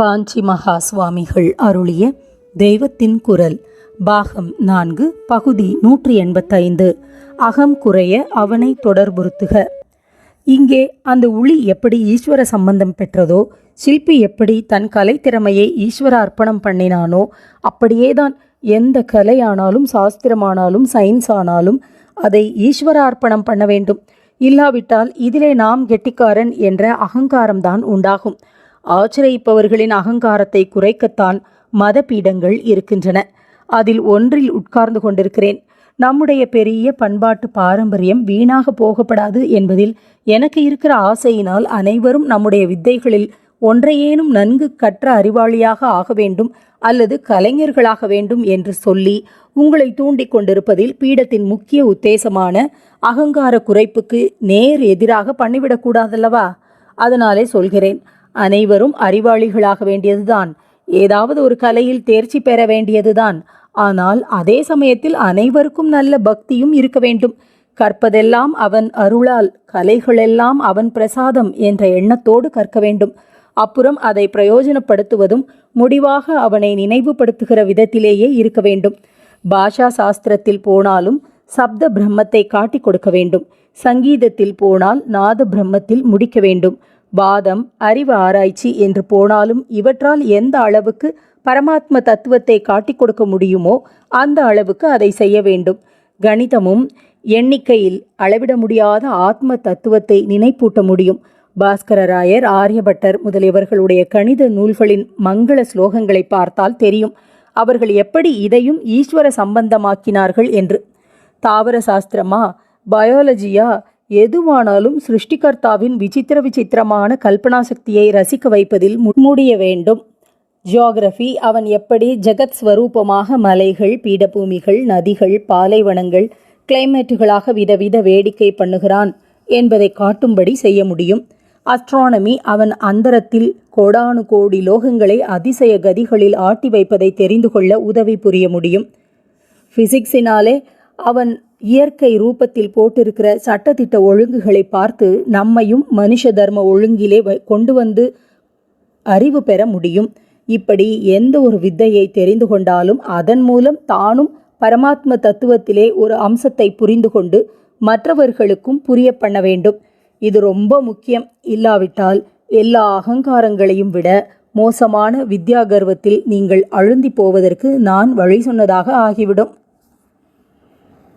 காஞ்சி மகா சுவாமிகள் அருளிய தெய்வத்தின் குரல் பாகம் நான்கு பகுதி நூற்றி எண்பத்தைந்து. அகம் குறைய அவனை தொடர்புறுத்துக. இங்கே அந்த உளி எப்படி ஈஸ்வர சம்பந்தம் பெற்றதோ சில்பி எப்படி தன் கலைத்திறமையை ஈஸ்வர அர்ப்பணம் பண்ணினானோ அப்படியேதான் எந்த கலையானாலும் சாஸ்திரமானாலும் சயின்ஸ் ஆனாலும் அதை ஈஸ்வர அர்ப்பணம் பண்ண வேண்டும். இல்லாவிட்டால் இதிலே நாம் கெட்டிக்காரன் என்ற அகங்காரம்தான் உண்டாகும். ஆச்சரியப்பவர்களின் அகங்காரத்தை குறைக்கத்தான் மத பீடங்கள் இருக்கின்றன. அதில் ஒன்றில் உட்கார்ந்து கொண்டிருக்கிறேன். நம்முடைய பெரிய பண்பாட்டு பாரம்பரியம் வீணாக போகப்படாது என்பதில் எனக்கு இருக்கிற ஆசையினால் அனைவரும் நம்முடைய வித்தைகளில் ஒன்றையேனும் நன்கு கற்ற அறிவாளியாக ஆக வேண்டும் அல்லது கலைஞர்களாக வேண்டும் என்று சொல்லி உங்களை தூண்டிக் கொண்டிருப்பதில் பீடத்தின் முக்கிய உத்தேசமான அகங்கார குறைப்புக்கு நேர் எதிராக பண்ணிவிடக்கூடாதல்லவா? அதனாலே சொல்கிறேன் அனைவரும் அறிவாளிகளாக வேண்டியதுதான். ஏதாவது ஒரு கலையில் தேர்ச்சி பெற வேண்டியதுதான். ஆனால் அதே சமயத்தில் அனைவருக்கும் நல்ல பக்தியும் இருக்க வேண்டும். கற்பதெல்லாம் அவன் அருளால் கலைகளெல்லாம் அவன் பிரசாதம் என்ற எண்ணத்தோடு கற்க வேண்டும். அப்புறம் அதை பிரயோஜனப்படுத்துவதும் முடிவாக அவனை நினைவுபடுத்துகிற விதத்திலேயே இருக்க வேண்டும். பாஷா சாஸ்திரத்தில் போனாலும் சப்த பிரம்மத்தை காட்டிக் கொடுக்க வேண்டும். சங்கீதத்தில் போனால் நாத பிரம்மத்தில் முடிக்க வேண்டும். வாதம் அறிவு ஆராய்ச்சி என்று போனாலும் இவற்றால் எந்த அளவுக்கு பரமாத்ம தத்துவத்தை காட்டிக் கொடுக்க முடியுமோ அந்த அளவுக்கு அதை செய்ய வேண்டும். கணிதமும் எண்ணிக்கையில் அளவிட முடியாத ஆத்ம தத்துவத்தை நினைப்பூட்ட முடியும். பாஸ்கரராயர் ஆரியபட்டர் முதலியவர்களுடைய கணித நூல்களின் மங்கள ஸ்லோகங்களை பார்த்தால் தெரியும். அவர்கள் எப்படி இதையும் ஈஸ்வர சம்பந்தமாக்கினார்கள் என்று. தாவர சாஸ்திரமா பயாலஜியா எதுவானாலும் சிருஷ்டிகர்த்தாவின் விசித்திர விசித்திரமான கல்பனா சக்தியை ரசிக்க வைப்பதில் முன்முடிய வேண்டும். ஜியாகிரஃபி அவன் எப்படி ஜெகத் ஸ்வரூபமாக மலைகள் பீடபூமிகள் நதிகள் பாலைவனங்கள் கிளைமேட்டுகளாக விதவித வேடிக்கை பண்ணுகிறான் என்பதை காட்டும்படி செய்ய முடியும். அஸ்ட்ரானமி அவன் அந்தரத்தில் கோடானு கோடி லோகங்களை அதிசய கதிகளில் ஆட்டி வைப்பதை தெரிந்து கொள்ள உதவி புரிய முடியும். ஃபிசிக்ஸினாலே அவன் இயற்கை ரூபத்தில் போட்டிருக்கிற சட்டத்திட்ட ஒழுங்குகளை பார்த்து நம்மையும் மனுஷ தர்ம ஒழுங்கிலே வ- கொண்டு வந்து அறிவு பெற முடியும். இப்படி எந்த ஒரு வித்தையை தெரிந்து கொண்டாலும் அதன் மூலம் தானும் பரமாத்ம தத்துவத்திலே ஒரு அம்சத்தை புரிந்து கொண்டு மற்றவர்களுக்கும் புரிய பண்ண வேண்டும். இது ரொம்ப முக்கியம். இல்லாவிட்டால் எல்லா அகங்காரங்களையும் விட மோசமான வித்யா கர்வத்தில் நீங்கள் அழுந்தி போவதற்கு நான் வழி சொன்னதாக ஆகிவிடும்.